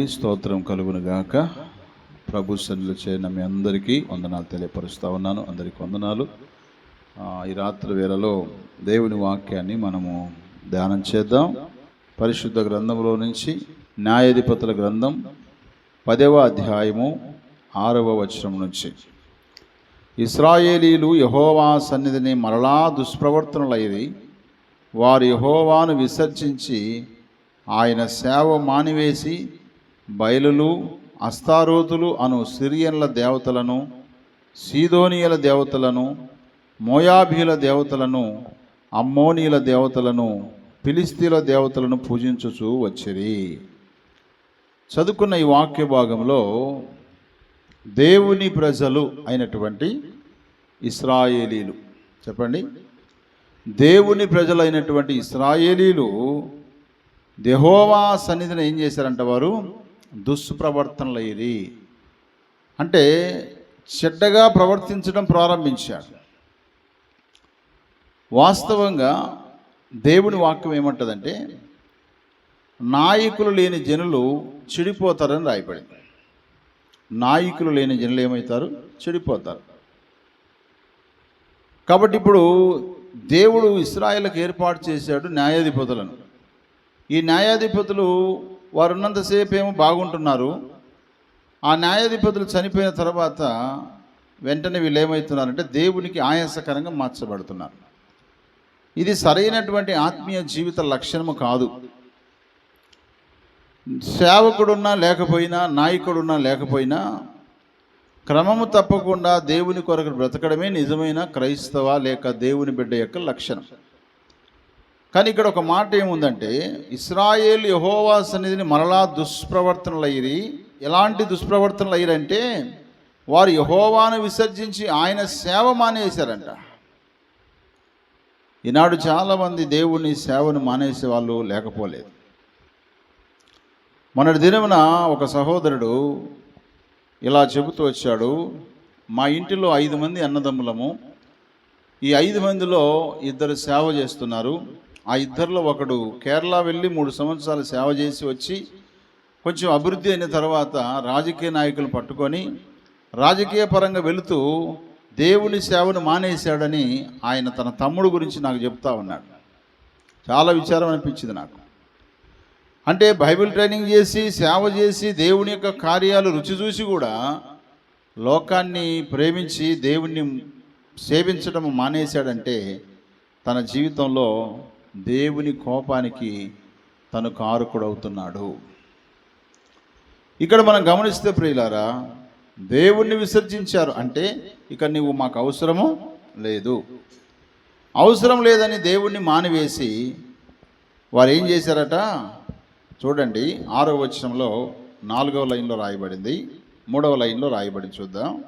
దేవునికి స్తోత్రం కలుగును గాక. ప్రభు సన్నిలో చేరిన మీ అందరికీ వందనాలు తెలియపరుస్తూ ఉన్నాను. అందరికీ వందనాలు. ఈ రాత్రి వేళలో దేవుని వాక్యాన్ని మనము ధ్యానం చేద్దాం. పరిశుద్ధ గ్రంథంలో నుంచి న్యాయాధిపతుల గ్రంథం పదవ అధ్యాయము ఆరవ వచనం నుంచి. ఇస్రాయేలీలు యహోవా సన్నిధిని మరలా దుష్ప్రవర్తనలయ్యి వారు యహోవాను విసర్జించి ఆయన సేవ మానివేసి బయలులు అస్తారోతులు అను సిరియన్ల దేవతలను సీదోనియల దేవతలను మోయాబీల దేవతలను అమ్మోనీల దేవతలను పిలిస్తీల దేవతలను పూజించుచూ వచ్చిరి. చదువుకున్న ఈ వాక్య భాగంలో దేవుని ప్రజలు అయినటువంటి ఇస్రాయేలీలు. చెప్పండి. దేవుని ప్రజలైనటువంటి ఇస్రాయేలీలు దెహోవా సన్నిధిని ఏం చేశారంట వారు? దుష్ప్రవర్తనలయ్యి అంటే చెడ్డగా ప్రవర్తించడం ప్రారంభించాడు. వాస్తవంగా దేవుని వాక్యం ఏమంటుందంటే నాయకులు లేని జనులు చెడిపోతారని రాయబడింది. నాయకులు లేని జనులు ఏమవుతారు? చెడిపోతారు. కాబట్టి ఇప్పుడు దేవుడు ఇస్రాయేల్కి ఏర్పాటు చేశాడు న్యాయాధిపతులను. ఈ న్యాయాధిపతులు వారు ఉన్నంతసేపు ఏమో బాగుంటున్నారు. ఆ న్యాయాధిపతులు చనిపోయిన తర్వాత వెంటనే వీళ్ళు ఏమవుతున్నారంటే దేవునికి ఆయాసకరంగా మార్చబడుతున్నారు. ఇది సరైనటువంటి ఆత్మీయ జీవిత లక్షణము కాదు. సేవకుడున్నా లేకపోయినా నాయకుడున్నా లేకపోయినా క్రమము తప్పకుండా దేవుని కొరకు బ్రతకడమే నిజమైన క్రైస్తవ లేక దేవుని బిడ్డ యొక్క లక్షణం. కానీ ఇక్కడ ఒక మాట ఏముందంటే ఇస్రాయేల్ యహోవా సన్నిధిని మరలా దుష్ప్రవర్తనలు అయ్యి ఎలాంటి దుష్ప్రవర్తనలు అయ్యారంటే వారు యహోవాను విసర్జించి ఆయన సేవ మానేశారంట. ఈనాడు చాలామంది దేవుని సేవను మానేసే వాళ్ళు లేకపోలేదు. మొన్నటి దినమున ఒక సహోదరుడు ఇలా చెబుతూ వచ్చాడు మా ఇంటిలో ఐదు మంది అన్నదమ్ములము ఈ ఐదు మందిలో ఇద్దరు సేవ చేస్తున్నారు. ఆ ఇద్దరిలో ఒకడు కేరళ వెళ్ళి మూడు సంవత్సరాలు సేవ చేసి వచ్చి కొంచెం అభివృద్ధి అయిన తర్వాత రాజకీయ నాయకులు పట్టుకొని రాజకీయ పరంగా వెళుతూ దేవుని సేవను మానేశాడని ఆయన తన తమ్ముడు గురించి నాకు చెప్తా ఉన్నాడు. చాలా విచారం అనిపించింది నాకు. అంటే బైబిల్ ట్రైనింగ్ చేసి సేవ చేసి దేవుని యొక్క కార్యాలు రుచి చూసి కూడా లోకాన్ని ప్రేమించి దేవుణ్ణి సేవించడం మానేశాడంటే తన జీవితంలో దేవుని కోపానికి తను కారుకుడవుతున్నాడు. ఇక్కడ మనం గమనిస్తే ప్రియులారా దేవుణ్ణి విసర్జించారు. అంటే ఇక నువ్వు మాకు అవసరము లేదు. అవసరం లేదని దేవుణ్ణి మానివేసి వారు ఏం చేశారట? చూడండి ఆరో వచనంలో నాలుగవ లైన్లో రాయబడింది మూడవ లైన్లో రాయబడి చూద్దాం.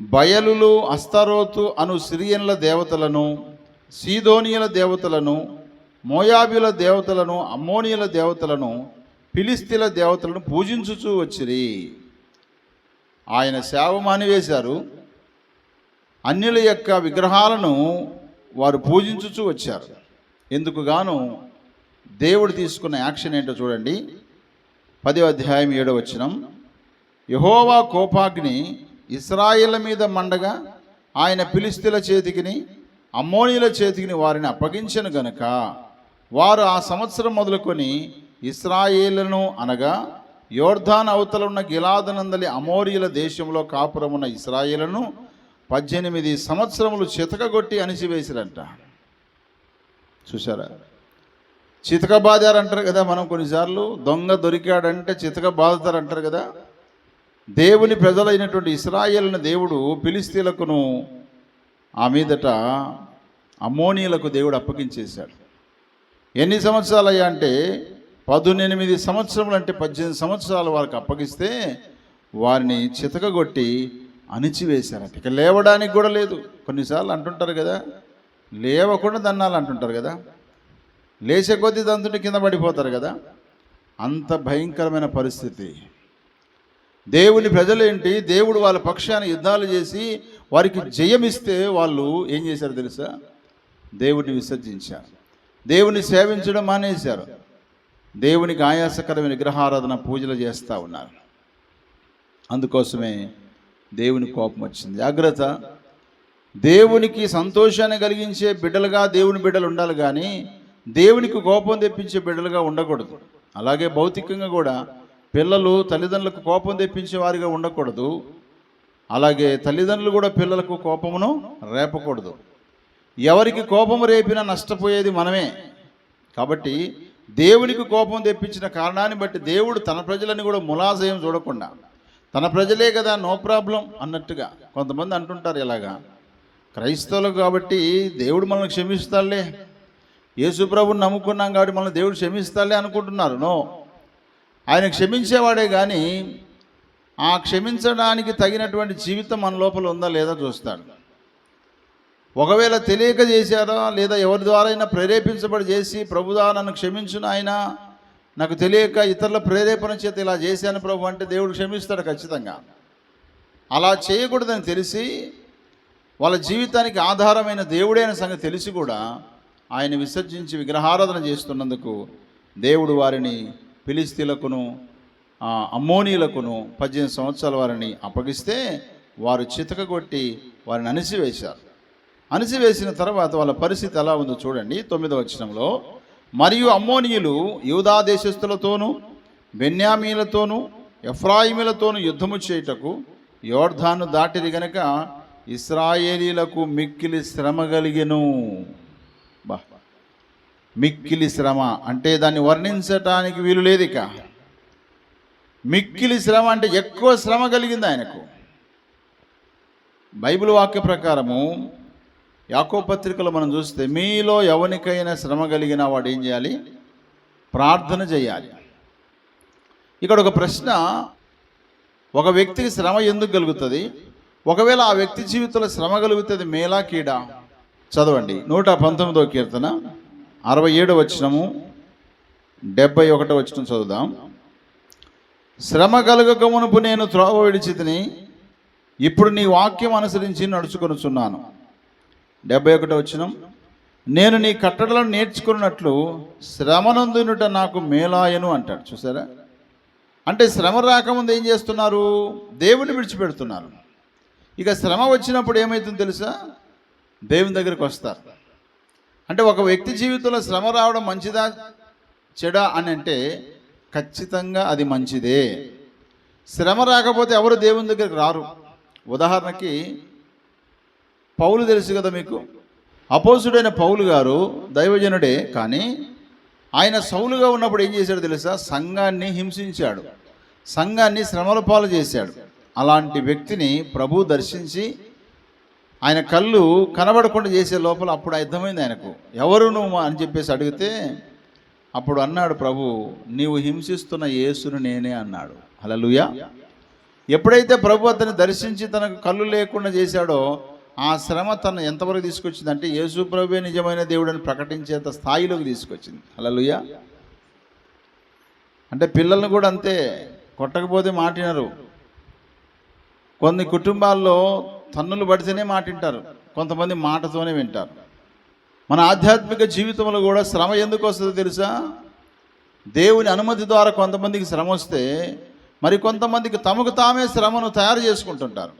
బయలులు అస్తరోతు అను సిరియన్ల దేవతలను సీదోనియల దేవతలను మోయాబుల దేవతలను అమ్మోనియల దేవతలను పిలిస్తీల దేవతలను పూజించుచూ వచ్చిరి. ఆయన సేవ మానివేశారు. అన్యుల యొక్క విగ్రహాలను వారు పూజించుచూ వచ్చారు. ఎందుకు గాను దేవుడు తీసుకున్న యాక్షన్ ఏంటో చూడండి. పది అధ్యాయం ఏడో వచ్చినం యహోవా కోపాగ్ని ఇస్రాయిల మీద మండగా ఆయన ఫిలిస్తీన్ల చేతికిని అమ్మోనీల చేతికిని వారిని అప్పగించను గనుక వారు ఆ సంవత్సరం మొదలుకొని ఇస్రాయేళ్ళను అనగా యోర్ధాన్ అవతల ఉన్న గిలాదనందలి అమోరియల దేశంలో కాపురమున్న ఇస్రాయేలను పద్దెనిమిది సంవత్సరములు చితకగొట్టి అణిచివేసిరంట. చూసారా చితక బాదారు అంటారు కదా మనం కొన్నిసార్లు దొంగ దొరికాడంటే చితక బాదుతారు అంటారు కదా? దేవుని ప్రజలైనటువంటి ఇస్రాయేల్ని దేవుడు పిలిస్తీలకును ఆ మీదట అమ్మోనీలకు దేవుడు అప్పగించేశాడు. ఎన్ని సంవత్సరాలు అయ్యా అంటే పదునెనిమిది సంవత్సరములు అంటే పద్దెనిమిది సంవత్సరాలు వారికి అప్పగిస్తే వారిని చితకగొట్టి అణిచివేశారట. ఇక లేవడానికి కూడా లేదు. కొన్నిసార్లు అంటుంటారు కదా లేవకుండా దన్నాలు అంటుంటారు కదా లేచే కొద్దీ దంతుని కింద పడిపోతారు కదా అంత భయంకరమైన పరిస్థితి. దేవుని ప్రజలేంటి? దేవుడు వాళ్ళ పక్షాన యుద్ధాలు చేసి వారికి జయమిస్తే వాళ్ళు ఏం చేశారు తెలుసా? దేవుడిని విసర్జించారు. దేవుని సేవించడం మానేశారు. దేవునికి ఆయాసకరమైన విగ్రహారాధన పూజలు చేస్తూ ఉన్నారు. అందుకోసమే దేవుని కోపం వచ్చింది. జాగ్రత్త. దేవునికి సంతోషాన్ని కలిగించే బిడ్డలుగా దేవుని బిడ్డలు ఉండాలి కానీ దేవునికి కోపం తెప్పించే బిడ్డలుగా ఉండకూడదు. అలాగే భౌతికంగా కూడా పిల్లలు తల్లిదండ్రులకు కోపం తెప్పించే వారిగా ఉండకూడదు. అలాగే తల్లిదండ్రులు కూడా పిల్లలకు కోపమును రేపకూడదు. ఎవరికి కోపం రేపినా నష్టపోయేది మనమే. కాబట్టి దేవునికి కోపం తెప్పించిన కారణాన్ని బట్టి దేవుడు తన ప్రజలని కూడా ములాజయం చూడకుండా తన ప్రజలే కదా నో ప్రాబ్లం అన్నట్టుగా కొంతమంది అంటుంటారు ఇలాగా. క్రైస్తవులకు కాబట్టి దేవుడు మనల్ని క్షమిస్తాడులే. యేసుప్రభుని నమ్ముకున్నాం కాబట్టి మనల్ని దేవుడు క్షమిస్తాడులే అనుకుంటున్నారు. నో. ఆయన క్షమించేవాడే కానీ ఆ క్షమించడానికి తగినటువంటి జీవితం మన లోపల ఉందా లేదా చూస్తాడు. ఒకవేళ తెలియక చేశారా లేదా ఎవరి ద్వారా అయినా ప్రేరేపించబడి చేసి ప్రభుదా నన్ను క్షమించిన ఆయన నాకు తెలియక ఇతరుల ప్రేరేపణ చేత ఇలా చేశాను ప్రభు అంటే దేవుడు క్షమిస్తాడు ఖచ్చితంగా. అలా చేయకూడదని తెలిసి వాళ్ళ జీవితానికి ఆధారమైన దేవుడే అనే సంగతి తెలిసి కూడా ఆయన విసర్జించి విగ్రహారాధన చేస్తున్నందుకు దేవుడు వారిని పిలిస్తీలకును అమ్మోనీలకును పద్దెనిమిది సంవత్సరాల వారిని అప్పగిస్తే వారు చితకగొట్టి వారిని అణిసివేశారు. అణిసివేసిన తర్వాత వాళ్ళ పరిస్థితి ఎలా ఉందో చూడండి తొమ్మిదవ వచనంలో. మరియు అమ్మోనీయులు యూదా దేశస్థులతోనూ బెన్యామీలతోనూ ఎఫ్రాయిములతోనూ యుద్ధము చేయుటకు యోర్ధాను దాటిది గనక ఇస్రాయేలీలకు మిక్కిలి శ్రమ కలిగెను. బా మిక్కిలి శ్రమ అంటే దాన్ని వర్ణించటానికి వీలు లేదు ఇక మిక్కిలి శ్రమ అంటే ఎక్కువ శ్రమ కలిగింది ఆయనకు. బైబిల్ వాక్య ప్రకారము యాకో పత్రికలో మనం చూస్తే మీలో ఎవరికైనా శ్రమ కలిగిన వాడు ఏం చేయాలి? ప్రార్థన చేయాలి. ఇక్కడ ఒక ప్రశ్న ఒక వ్యక్తికి శ్రమ ఎందుకు కలుగుతుంది? ఒకవేళ ఆ వ్యక్తి జీవితంలో శ్రమ కలుగుతుంది మేలా కీడా? చదవండి. నూట పంతొమ్మిదో కీర్తన అరవై ఏడు వచ్చినము డెబ్బై ఒకటో వచ్చిన చదువుదాం. శ్రమ కలుగక మునుపు నేను త్రోవ విడిచితిని ఇప్పుడు నీ వాక్యం అనుసరించి నడుచుకొనుచున్నాను. డెబ్బై ఒకటో వచ్చిన నేను నీ కట్టడలను నేర్చుకున్నట్లు శ్రమనందునుట నాకు మేలాయను అంటాడు. చూసారా? అంటే శ్రమ రాకముందు ఏం చేస్తున్నారు? దేవుని విడిచిపెడుతున్నారు. ఇక శ్రమ వచ్చినప్పుడు ఏమవుతుందో తెలుసా? దేవుని దగ్గరికి వస్తారు. అంటే ఒక వ్యక్తి జీవితంలో శ్రమ రావడం మంచిదా? చెడా అని అంటే ఖచ్చితంగా అది మంచిదే. శ్రమ రాకపోతే ఎవరు దేవుని దగ్గరికి రారు. ఉదాహరణకి పౌలు తెలుసు కదా మీకు. అపోసుడైన పౌలు గారు దైవజనుడే కానీ ఆయన సౌలుగా ఉన్నప్పుడు ఏం చేశాడు తెలుసా? సంఘాన్ని హింసించాడు. సంఘాన్ని శ్రమల పాలు చేశాడు. అలాంటి వ్యక్తిని ప్రభు దర్శించి ఆయన కళ్ళు కనబడకుండా చేసే లోపల అప్పుడు అర్థమైంది ఆయనకు. ఎవరు నువ్వు అని చెప్పేసి అడిగితే అప్పుడు అన్నాడు ప్రభు నీవు హింసిస్తున్న యేసును నేనే అన్నాడు. హల్లెలూయా. ఎప్పుడైతే ప్రభు అతన్ని దర్శించి తనకు కళ్ళు లేకుండా చేశాడో ఆ శ్రమ తను ఎంతవరకు తీసుకొచ్చిందంటే యేసు ప్రభువే నిజమైన దేవుడని ప్రకటించేంత స్థాయిలోకి తీసుకొచ్చింది. హల్లెలూయా. అంటే పిల్లల్ని కూడా అంతే కొట్టకపోతే మాటినరు. కొన్ని కుటుంబాల్లో తన్నులు పడితేనే మాటింటారు. కొంతమంది మాటతోనే వింటారు. మన ఆధ్యాత్మిక జీవితంలో కూడా శ్రమ ఎందుకు వస్తుందో తెలుసా? దేవుని అనుమతి ద్వారా కొంతమందికి శ్రమ వస్తే మరి కొంతమందికి తమకు తామే శ్రమను తయారు చేసుకుంటుంటారు.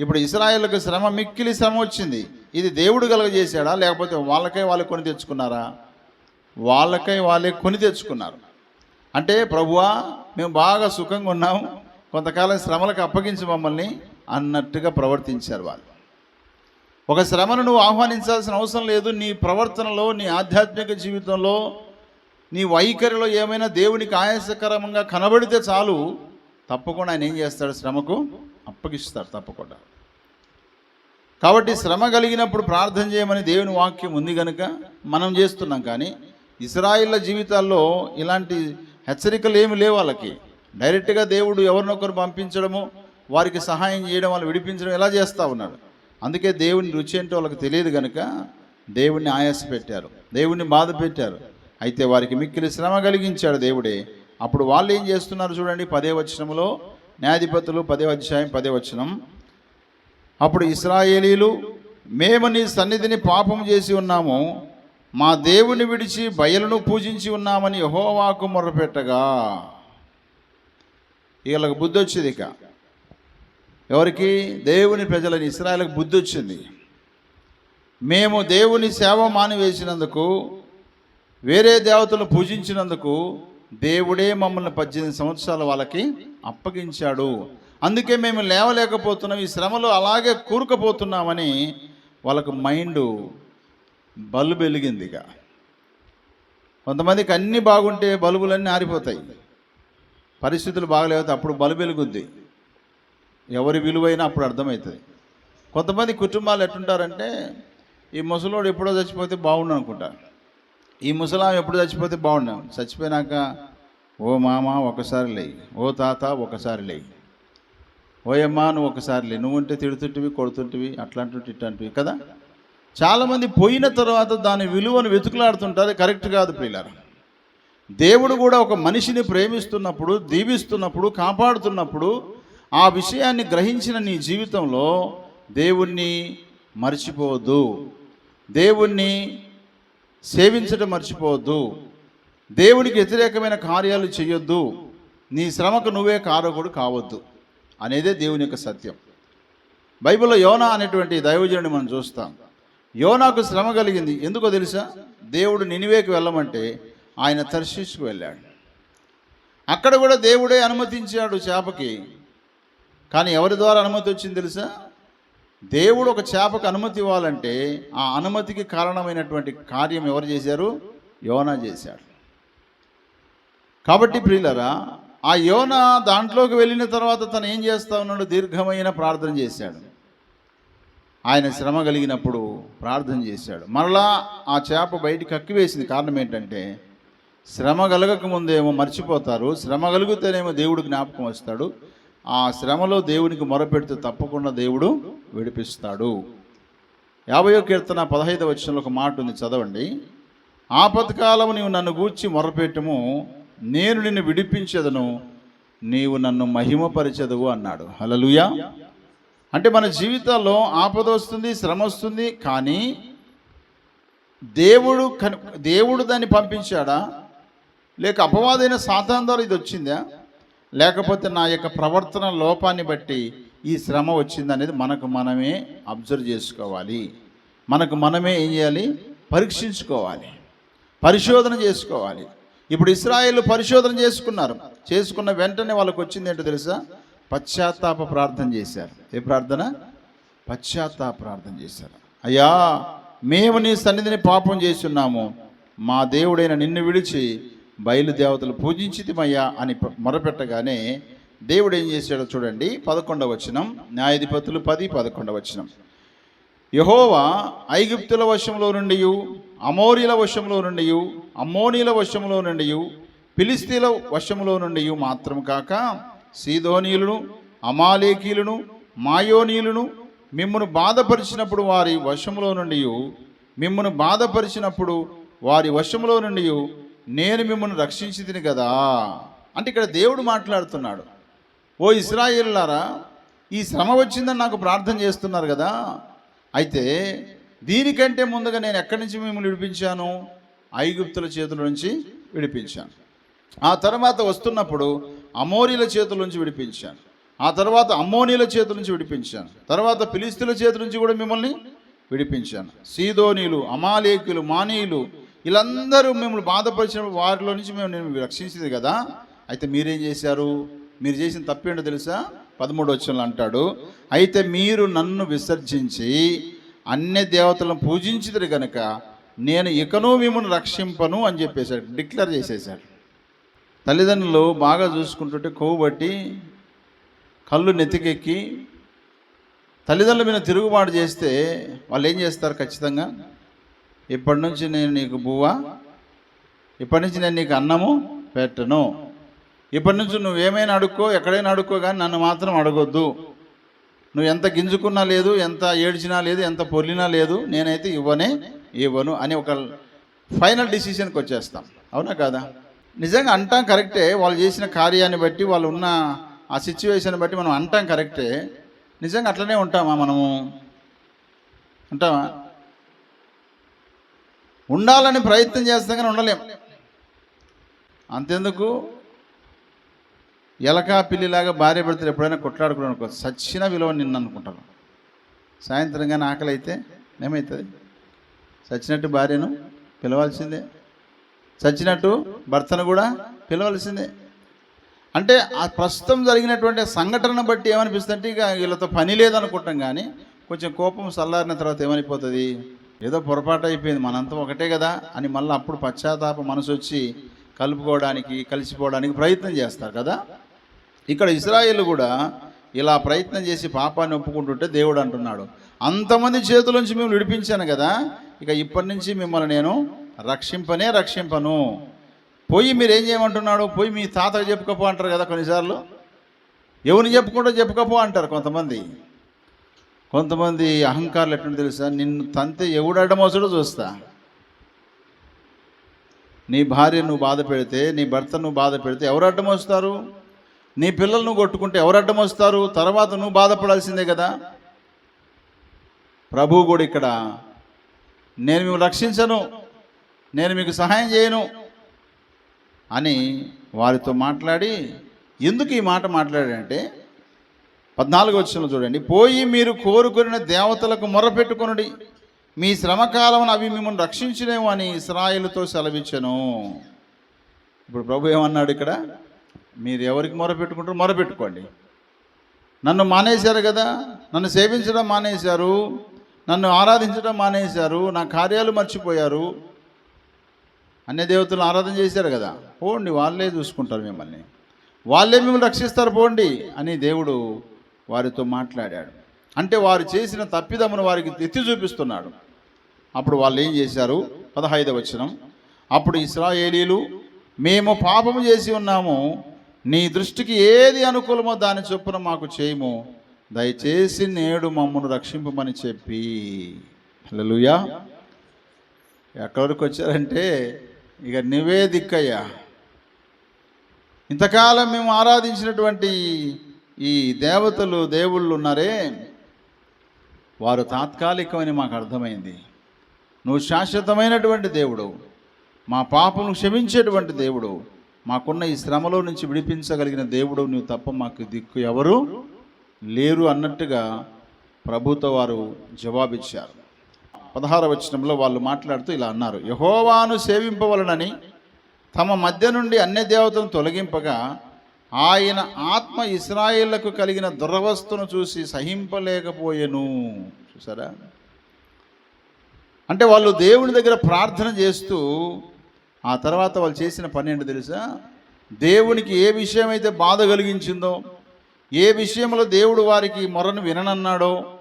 ఇప్పుడు ఇస్రాయేల్కి శ్రమ మిక్కిలి శ్రమ వచ్చింది. ఇది దేవుడు కలగజేశాడా? లేకపోతే వాళ్ళకై వాళ్ళు కొని తెచ్చుకున్నారా? వాళ్ళకై వాళ్ళే కొని తెచ్చుకున్నారు. అంటే ప్రభువా మేము బాగా సుఖంగా ఉన్నాం. కొంతకాలం శ్రమలకు అప్పగించి మమ్మల్ని అన్నట్టుగా ప్రవర్తించారు వాళ్ళు. ఒక శ్రమను నువ్వు ఆహ్వానించాల్సిన అవసరం లేదు. నీ ప్రవర్తనలో నీ ఆధ్యాత్మిక జీవితంలో నీ వైఖరిలో ఏమైనా దేవునికి ఆయాసకరంగా కనబడితే చాలు. తప్పకుండా ఆయన ఏం చేస్తాడు? శ్రమకు అప్పగిస్తాడు తప్పకుండా. కాబట్టి శ్రమ కలిగినప్పుడు ప్రార్థన చేయమని దేవుని వాక్యం ఉంది కనుక మనం చేస్తున్నాం కానీ ఇస్రాయిల్ల జీవితాల్లో ఇలాంటి హెచ్చరికలు ఏమి లేవు వాళ్ళకి. డైరెక్ట్గా దేవుడు ఎవరినొకరు పంపించడము వారికి సహాయం చేయడం వాళ్ళు విడిపించడం ఎలా చేస్తూ ఉన్నాడు? అందుకే దేవుని రుచి ఏంటో వాళ్ళకి తెలియదు కనుక దేవుణ్ణి ఆయాస పెట్టారు దేవుణ్ణి బాధ పెట్టారు అయితే వారికి మిక్కిలి శ్రమ కలిగించాడు దేవుడే. అప్పుడు వాళ్ళు ఏం చేస్తున్నారు చూడండి పదే వచనంలో న్యాయాధిపతులు పదే అధ్యాయం పదే వచనం. అప్పుడు ఇస్రాయేలీలు మేము నీ సన్నిధిని పాపం చేసి ఉన్నాము మా దేవుని విడిచి బయలును పూజించి ఉన్నామని యహోవాకు మొరపెట్టగా వీళ్ళకి బుద్ధి వచ్చేది ఇక. ఎవరికి? దేవుని ప్రజలని. ఇస్రాయలకు బుద్ధి వచ్చింది. మేము దేవుని సేవ మానివేసినందుకు వేరే దేవతలు పూజించినందుకు దేవుడే మమ్మల్ని పద్దెనిమిది సంవత్సరాలు వాళ్ళకి అప్పగించాడు. అందుకే మేము లేవలేకపోతున్నాం ఈ శ్రమలో అలాగే కూరుకుపోతున్నామని వాళ్ళకు మైండ్ బల్బు వెలిగింది ఇక. కొంతమందికి అన్నీ బాగుంటే బల్బులన్నీ ఆరిపోతాయి. పరిస్థితులు బాగలేకపోతే అప్పుడు బల్బు వెలుగుద్ది. ఎవరి విలువైనా అప్పుడు అర్థమవుతుంది. కొంతమంది కుటుంబాలు ఎట్టుంటారంటే ఈ ముసలోడు ఎప్పుడో చచ్చిపోతే బాగుండు అనుకుంటారు ఈ ముసలాం ఎప్పుడు చచ్చిపోతే బాగుండు? చచ్చిపోయినాక ఓ మామ ఒకసారి లేయి. ఓ తాత ఒకసారి లేయి. ఓయమ్మా నువ్వు ఒకసారి లే నువ్వు ఉంటే తిడుతుంటివి కొడుతుంటివి అట్లాంటివి ఇట్లాంటివి. కదా? చాలామంది పోయిన తర్వాత దాని విలువను వెతుకులాడుతుంటారు. కరెక్ట్ కాదు ప్రియులారు. దేవుడు కూడా ఒక మనిషిని ప్రేమిస్తున్నప్పుడు దీవిస్తున్నప్పుడు కాపాడుతున్నప్పుడు ఆ విషయాన్ని గ్రహించిన నీ జీవితంలో దేవుణ్ణి మర్చిపోవద్దు. దేవుణ్ణి సేవించడం మర్చిపోవద్దు. దేవునికి వ్యతిరేకమైన కార్యాలు చేయొద్దు. నీ శ్రమకు నువ్వే కారకుడు కావద్దు అనేదే దేవుని యొక్క సత్యం. బైబిల్లో యోనా అనేటువంటి దైవజనుడిని మనం చూస్తాం. యోనాకు శ్రమ కలిగింది. ఎందుకో తెలుసా? దేవుడు నినివేకి వెళ్ళమంటే ఆయన తర్శీస్కు వెళ్ళాడు. అక్కడ కూడా దేవుడే అనుమతించాడు చేపకి. కానీ ఎవరి ద్వారా అనుమతి వచ్చింది తెలుసా? దేవుడు ఒక చేపకు అనుమతి ఇవ్వాలంటే ఆ అనుమతికి కారణమైనటువంటి కార్యం ఎవరు చేశారు? యోనా చేశాడు. కాబట్టి ప్రియులరా ఆ యోన దాంట్లోకి వెళ్ళిన తర్వాత తను ఏం చేస్తా ఉన్నాడు? దీర్ఘమైన ప్రార్థన చేశాడు. ఆయన శ్రమ కలిగినప్పుడు ప్రార్థన చేశాడు. మరలా ఆ చేప బయటికి కక్కివేసింది కారణం ఏంటంటే శ్రమ కలగక ముందేమో మర్చిపోతారు. శ్రమ కలిగితేనేమో దేవుడు జ్ఞాపకం వస్తాడు. ఆ శ్రమలో దేవునికి మొరపెడితే తప్పకుండా దేవుడు విడిపిస్తాడు. యాభయో కీర్తన పదహైదు వచనంలో ఒక మాట ఉంది చదవండి. ఆపత్కాలము నీవు నన్ను గూర్చి మొరపెట్టము నేను నిన్ను విడిపించదను నీవు నన్ను మహిమపరిచదువు అన్నాడు. హలలుయా అంటే మన జీవితాల్లో ఆపద వస్తుంది శ్రమ వస్తుంది కానీ దేవుడు కను దేవుడు దాన్ని పంపించాడా? లేక అపవాదైన సాతాన్ ద్వారా ఇది వచ్చిందా? లేకపోతే నా యొక్క ప్రవర్తన లోపాన్ని బట్టి ఈ శ్రమ వచ్చింది అనేది మనకు మనమే అబ్జర్వ్ చేసుకోవాలి. మనకు మనమే ఏం చేయాలి? పరీక్షించుకోవాలి. పరిశోధన చేసుకోవాలి. ఇప్పుడు ఇస్రాయేల్ పరిశోధన చేసుకున్నారు. చేసుకున్న వెంటనే వాళ్ళకి వచ్చింది ఏంటో తెలుసా? పశ్చాత్తాప ప్రార్థన చేశారు. ఏ ప్రార్థన? పశ్చాత్తాప ప్రార్థన చేశారు. అయ్యా మేము నీ సన్నిధిని పాపం చేస్తున్నాము. మా దేవుడైన నిన్ను విడిచి బయలుదేవతలు పూజించితిమయ్యా అని మొరపెట్టగానే దేవుడు ఏం చేశాడో చూడండి. పదకొండవ వచనం. న్యాయాధిపతులు పది పదకొండవ వచనం. యహోవా ఐగుప్తుల వశంలో నుండి అమోరీల వశంలో నుండి అమ్మోనీల వశంలో నుండి ఫిలిస్తీన్ల వశంలో నుండి మాత్రం కాక సీదోనీయులను అమాలేకీలను మాయోనీయులను మిమ్మను బాధపరిచినప్పుడు వారి వశంలో నుండి మిమ్మను బాధపరిచినప్పుడు వారి వశంలో నుండి నేను మిమ్మల్ని రక్షించింది కదా. అంటే ఇక్కడ దేవుడు మాట్లాడుతున్నాడు. ఓ ఇస్రాయిల్లారా ఈ శ్రమ వచ్చిందని నాకు ప్రార్థన చేస్తున్నారు కదా. అయితే దీనికంటే ముందుగా నేను ఎక్కడి నుంచి మిమ్మల్ని విడిపించాను? ఐగుప్తుల చేతుల నుంచి విడిపించాను. ఆ తర్వాత వస్తున్నప్పుడు అమోరీల చేతుల నుంచి విడిపించాను. ఆ తర్వాత అమ్మోనీల చేతుల నుంచి విడిపించాను. తర్వాత పిలిస్తుల చేతుల నుంచి కూడా మిమ్మల్ని విడిపించాను. సీదోనీలు అమాలేకులు మానీయులు వీళ్ళందరూ మిమ్మల్ని బాధపరిచిన వారిలో నుంచి మేము నేను రక్షించింది కదా. అయితే మీరేం చేశారు? మీరు చేసిన తప్పేంటో తెలుసా? పదమూడు వచ్చంలో అంటాడు అయితే మీరు నన్ను విసర్జించి అన్య దేవతలను పూజించదురు కనుక నేను ఇకను మిమ్మల్ని రక్షింపను అని చెప్పేశాడు డిక్లేర్ చేసేసాడు తల్లిదండ్రులు బాగా చూసుకుంటుంటే కొవ్వు బట్టి కళ్ళు నెత్తికెక్కి తల్లిదండ్రుల మీద తిరుగుబాటు చేస్తే వాళ్ళు ఏం చేస్తారు ఖచ్చితంగా? ఇప్పటి నుంచి నేను నీకు బువ్వ ఇప్పటి నుంచి నేను నీకు అన్నము పెట్టను. ఇప్పటి నుంచి నువ్వు ఏమైనా అడుక్కో ఎక్కడైనా అడుక్కో కానీ నన్ను మాత్రం అడగొద్దు. నువ్వు ఎంత గింజుకున్నా లేదు ఎంత ఏడ్చినా లేదు ఎంత పొర్లినా లేదు నేనైతే ఇవ్వనే ఇవ్వను అని ఒక ఫైనల్ డిసిషన్కి వచ్చేస్తాం. అవునా కాదా? నిజంగా అంటాం కరెక్టే వాళ్ళు చేసిన కార్యాన్ని బట్టి వాళ్ళు ఉన్న ఆ సిచ్యువేషన్ బట్టి మనం అంటాం కరెక్టే. నిజంగా అట్లనే ఉంటామా మనము? ఉంటామా ఉండాలని ప్రయత్నం చేస్తాం కానీ ఉండలేం. అంతెందుకు? ఎలకా పిల్లిలాగా భార్య భర్తలు ఎప్పుడైనా కొట్లాడుకున్నాను అనుకో సచ్చిన విలువ నిన్ను అనుకుంటాను. సాయంత్రం కానీ ఆకలి అయితే ఏమవుతుంది చచ్చినట్టు భార్యను పిలవాల్సిందే. చచ్చినట్టు భర్తను కూడా పిలవాల్సిందే. అంటే ఆ ప్రస్తుతం జరిగినటువంటి సంఘటనను బట్టి ఏమనిపిస్తుందంటే ఇక వీళ్ళతో పని లేదనుకుంటాం కానీ కొంచెం కోపం చల్లారిన తర్వాత ఏమైపోతుంది ఏదో పొరపాటు అయిపోయింది మనంతా ఒకటే కదా అని మళ్ళీ అప్పుడు పశ్చాత్తాప మనసు వచ్చి కలుపుకోవడానికి కలిసిపోవడానికి ప్రయత్నం చేస్తారు కదా. ఇక్కడ ఇస్రాయేల్ కూడా ఇలా ప్రయత్నం చేసి పాపాన్ని ఒప్పుకుంటుంటే దేవుడు అంటున్నాడు అంతమంది చేతుల నుంచి మేము విడిపించాను కదా ఇక ఇప్పటి నుంచి మిమ్మల్ని నేను రక్షింపనే రక్షింపను. పోయి మీరు ఏం చేయమంటున్నాడు? పోయి మీ తాతకు చెప్పుకపో అంటారు కదా కొన్నిసార్లు. ఎవరిని చెప్పుకుంటూ చెప్పుకపో అంటారు కొంతమంది. కొంతమంది అహంకారులు ఎట్లా తెలుసా? నిన్ను తంతే ఎవడు అడ్డమోసడో చూస్తా. నీ భార్య నువ్వు బాధ పెడితే నీ భర్త నువ్వు బాధ పెడితే ఎవరు అడ్డమోస్తారు నీ పిల్లలు నువ్వు కొట్టుకుంటే ఎవరు అడ్డమోస్తారు తర్వాత నువ్వు బాధపడాల్సిందే కదా. ప్రభువు కూడా ఇక్కడ నేను మిమ్మల్ని రక్షించను నేను మీకు సహాయం చేయను అని వారితో మాట్లాడి ఎందుకు ఈ మాట మాట్లాడాడంటే పద్నాలుగు వచ్చిన చూడండి. పోయి మీరు కోరుకున్న దేవతలకు మొరపెట్టుకొనుడి. మీ శ్రమకాలం అవి మిమ్మల్ని రక్షించలేము అని ఇస్రాయిల్తో సెలవిచ్చను ఇప్పుడు ప్రభు ఏమన్నాడు ఇక్కడ? మీరు ఎవరికి మొరపెట్టుకుంటారో మొరపెట్టుకోండి. నన్ను మానేశారు కదా? నన్ను సేవించడం మానేశారు. నన్ను ఆరాధించడం మానేశారు. నా కార్యాలు మర్చిపోయారు. అన్య దేవతలను ఆరాధన చేశారు కదా? పోండి వాళ్ళే చూసుకుంటారు మిమ్మల్ని. వాళ్ళే మిమ్మల్ని రక్షిస్తారు పోండి అని దేవుడు వారితో మాట్లాడాడు. అంటే వారు చేసిన తప్పిదమును వారికి ఎత్తి చూపిస్తున్నాడు. అప్పుడు వాళ్ళు ఏం చేశారు? పదహైదవ వచనం. అప్పుడు ఇస్రాయేలీలు మేము పాపము చేసి ఉన్నాము. నీ దృష్టికి ఏది అనుకూలమో దాని చొప్పున మాకు చేయము. దయచేసి నేడు మమ్మను రక్షింపమని చెప్పి. హలోయా ఎక్కడికి వచ్చారంటే ఇక నువ్వే దిక్కయ్యా ఇంతకాలం మేము ఆరాధించినటువంటి ఈ దేవతలు దేవుళ్ళు ఉన్నారే? వారు తాత్కాలికమని మాకు అర్థమైంది. నువ్వు శాశ్వతమైనటువంటి దేవుడు. మా పాపను క్షమించేటువంటి దేవుడు. మాకున్న ఈ శ్రమలో నుంచి విడిపించగలిగిన దేవుడు. నువ్వు తప్ప మాకు దిక్కు ఎవరు లేరు అన్నట్టుగా ప్రభుతో వారు జవాబిచ్చారు. పదహార వచనంలో వాళ్ళు మాట్లాడుతూ ఇలా అన్నారు. యహోవాను సేవింపవలనని తమ మధ్య నుండి అన్య దేవతలను తొలగింపగా ఆయన ఆత్మ ఇస్రాయిళ్ళకు కలిగిన దురవస్థను చూసి సహింపలేకపోయెను. చూసారా? అంటే వాళ్ళు దేవుని దగ్గర ప్రార్థన చేస్తూ ఆ తర్వాత వాళ్ళు చేసిన పని ఏంటి తెలుసా? దేవునికి ఏ విషయమైతే బాధ కలిగించిందో ఏ విషయంలో దేవుడు వారికి మొరను విననన్నాడో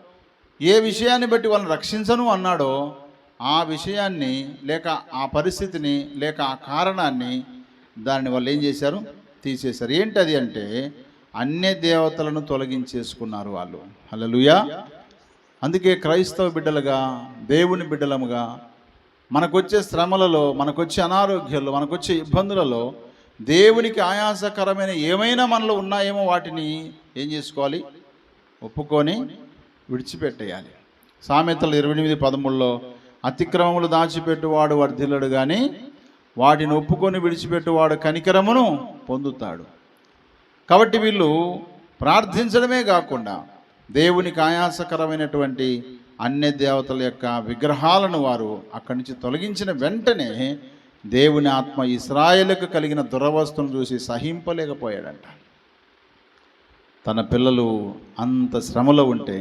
ఏ విషయాన్ని బట్టి వాళ్ళని రక్షించను అన్నాడో ఆ విషయాన్ని లేక ఆ పరిస్థితిని లేక ఆ కారణాన్ని దాన్ని వాళ్ళు ఏం చేశారు? తీసేశారు. ఏంటి అది అంటే అన్య దేవతలను తొలగించేసుకున్నారు వాళ్ళు. హలలుయా అందుకే క్రైస్తవ బిడ్డలుగా దేవుని బిడ్డలముగా మనకొచ్చే శ్రమలలో మనకొచ్చే అనారోగ్యాల్లో మనకొచ్చే ఇబ్బందులలో దేవునికి ఆయాసకరమైన ఏమైనా మనలో ఉన్నాయేమో వాటిని ఏం చేసుకోవాలి? ఒప్పుకొని విడిచిపెట్టేయాలి. సామెతలు ఇరవై ఎనిమిది పదమూడులో అతిక్రమములు దాచిపెట్టువాడు వర్ధిల్లడు కానీ వాటిని ఒప్పుకొని విడిచిపెట్టువాడు కనికరమును పొందుతాడు. కాబట్టి వీళ్ళు ప్రార్థించడమే కాకుండా దేవునికి ఆయాసకరమైనటువంటి అన్య దేవతల యొక్క విగ్రహాలను వారు అక్కడి నుంచి తొలగించిన వెంటనే దేవుని ఆత్మ ఇస్రాయేలుకు కలిగిన దురవస్థను చూసి సహింపలేకపోయాడంట. తన పిల్లలు అంత శ్రమలో ఉంటే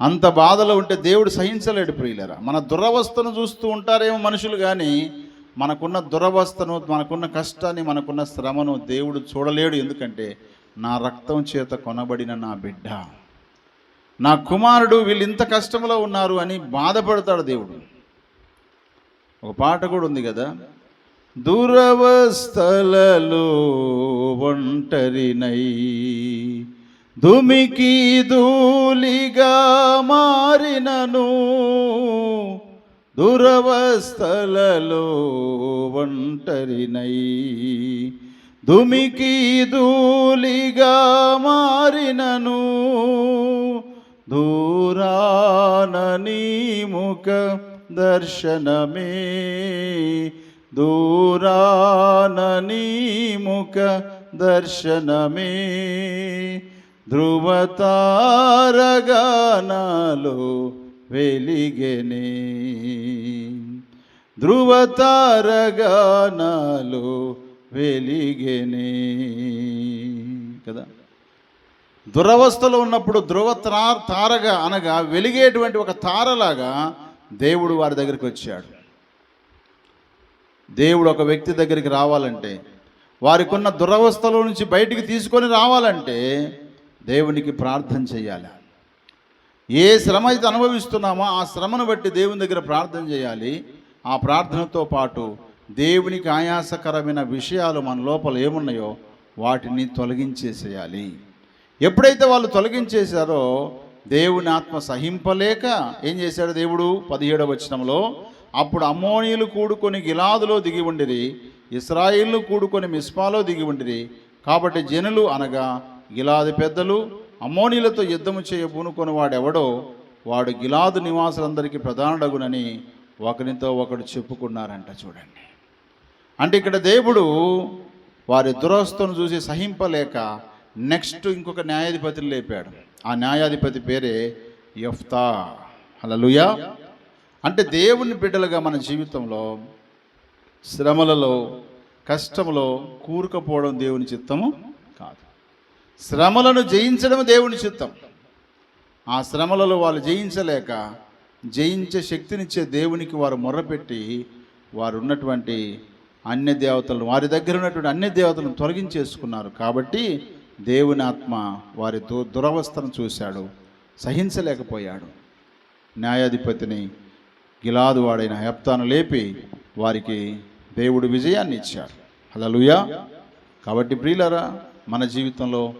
అంత బాధలో ఉంటే దేవుడు సహించలేడు ప్రియులరా. మన దురవస్థను చూస్తూ ఉంటారేమో మనుషులు కానీ మనకున్న దురవస్థను మనకున్న కష్టాన్ని మనకున్న శ్రమను దేవుడు చూడలేడు. ఎందుకంటే నా రక్తం చేత కొనబడిన నా బిడ్డ. నా కుమారుడు వీళ్ళు ఇంత కష్టంలో ఉన్నారు అని బాధపడతాడు దేవుడు. ఒక పాట కూడా ఉంది కదా? దురవస్థలలో ఒంటరినై దుమికి ధూళిగా మారినను. దురవస్థలలో ఒంటరినై. దుమికి దూలిగా మారినను దూరాన నీ ముఖ దర్శనమే. దూరాన నీ ముఖ దర్శనమే. ధ్రువతారగానాలో వెలిగెనే. ధ్రువతారగానాలు వెలిగెనే. కదా? దురవస్థలో ఉన్నప్పుడు ధ్రువ తారగా అనగా వెలిగేటువంటి ఒక తారలాగా దేవుడు వారి దగ్గరికి వచ్చాడు. దేవుడు ఒక వ్యక్తి దగ్గరికి రావాలంటే వారికి ఉన్న దురవస్థలో నుంచి బయటికి తీసుకొని రావాలంటే దేవునికి ప్రార్థన చేయాలి? ఏ శ్రమ అయితే అనుభవిస్తున్నామో ఆ శ్రమను బట్టి దేవుని దగ్గర ప్రార్థన చేయాలి. ఆ ప్రార్థనతో పాటు దేవునికి ఆయాసకరమైన విషయాలు మన లోపల ఏమున్నాయో వాటిని తొలగించేసేయాలి. ఎప్పుడైతే వాళ్ళు తొలగించేశారో దేవుని ఆత్మ సహింపలేక ఏం చేశాడు దేవుడు? పదిహేడవ వచనంలో అప్పుడు అమ్మోనీయులు కూడుకొని గిలాదులో దిగి ఉండిరి ఇస్రాయిల్ను కూడుకొని మిస్పాలో దిగి ఉండిరి. కాబట్టి జనులు అనగా గిలాది పెద్దలు అమోనీలతో యుద్ధము చేయ పూనుకొని వాడెవడో వాడు గిలాదు నివాసులందరికీ ప్రధానుడగునని ఒకరితో ఒకడు చెప్పుకున్నారంట చూడండి. అంటే ఇక్కడ దేవుడు వారి దురవస్థను చూసి సహింపలేక నెక్స్ట్ ఇంకొక న్యాయాధిపతిని లేపాడు. ఆ న్యాయాధిపతి పేరే యఫ్తా. హలలుయా అంటే దేవుని బిడ్డలుగా మన జీవితంలో శ్రమలలో కష్టములో కూరుకపోవడం దేవుని చిత్తము. శ్రమలను జయించడం దేవుని చిత్తం. ఆ శ్రమలలో వాళ్ళు జయించలేక జయించే శక్తినిచ్చే దేవునికి వారు మొర్రపెట్టి వారు ఉన్నటువంటి అన్య దేవతలను వారి దగ్గర ఉన్నటువంటి అన్య దేవతలను తొలగించేసుకున్నారు. కాబట్టి దేవుని ఆత్మ వారి దు దురవస్థను చూశాడు సహించలేకపోయాడు. న్యాయాధిపతిని గిలాదు వాడైన హెప్తాను లేపి వారికి దేవుడు విజయాన్ని ఇచ్చాడు. అలా కాబట్టి ప్రియులరా మన జీవితంలో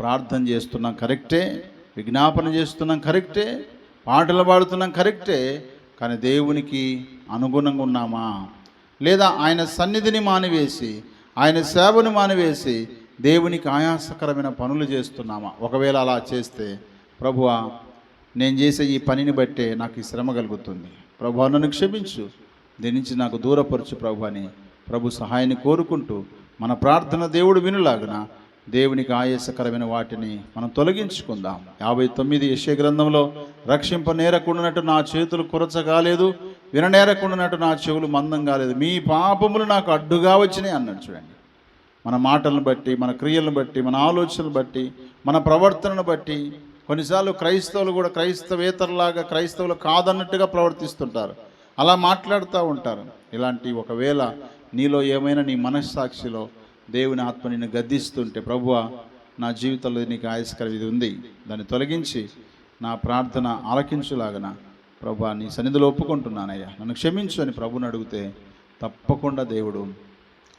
ప్రార్థన చేస్తున్నాం కరెక్టే విజ్ఞాపన చేస్తున్నాం కరెక్టే పాటలు పాడుతున్నాం కరెక్టే కానీ దేవునికి అనుగుణంగా ఉన్నామా? లేదా ఆయన సన్నిధిని మానివేసి ఆయన సేవను మానివేసి దేవునికి ఆయాసకరమైన పనులు చేస్తున్నామా? ఒకవేళ అలా చేస్తే ప్రభువా నేను చేసే ఈ పనిని బట్టే నాకు ఈ శ్రమ కలుగుతుంది. ప్రభు నన్ను క్షమించు. దీని నుంచి నాకు దూరపరచు ప్రభు అని ప్రభు సహాయాన్ని కోరుకుంటూ మన ప్రార్థన దేవుడు వినులాగున దేవునికి ఆయాసకరమైన వాటిని మనం తొలగించుకుందాం. యాభై తొమ్మిది యశ్య గ్రంథంలో రక్షింప నేరకుండానట్టు నా చేతులు కురచగాలేదు విననేరకుండానట్టు నా చెవులు మందం కాలేదు మీ పాపములు నాకు అడ్డుగా వచ్చినాయి అన్నాడు చూడండి. మన మాటలను బట్టి మన క్రియలను బట్టి మన ఆలోచనలు బట్టి మన ప్రవర్తనను బట్టి కొన్నిసార్లు క్రైస్తవులు కూడా క్రైస్తవేతరలాగా క్రైస్తవులు కాదన్నట్టుగా ప్రవర్తిస్తుంటారు. అలా మాట్లాడుతూ ఉంటారు. ఇలాంటి ఒకవేళ నీలో ఏమైనా నీ మనస్సాక్షిలో దేవుని ఆత్మ నిన్ను గద్దిస్తుంటే ప్రభువ నా జీవితంలో నీకు ఆయస్కర ఇది ఉంది. దాన్ని తొలగించి నా ప్రార్థన ఆలకించులాగన ప్రభా నీ సన్నిధిలో ఒప్పుకుంటున్నానయ్యా. నన్ను క్షమించు అని ప్రభుని అడిగితే తప్పకుండా దేవుడు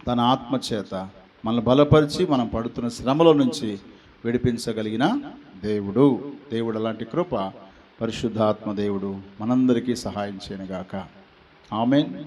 తన ఆత్మ చేత మనల్ని బలపరిచి మనం పడుతున్న శ్రమలో నుంచి విడిపించగలిగిన దేవుడు. దేవుడు అలాంటి కృప పరిశుద్ధాత్మ దేవుడు మనందరికీ సహాయం చేయనుగాక. ఆమెన్.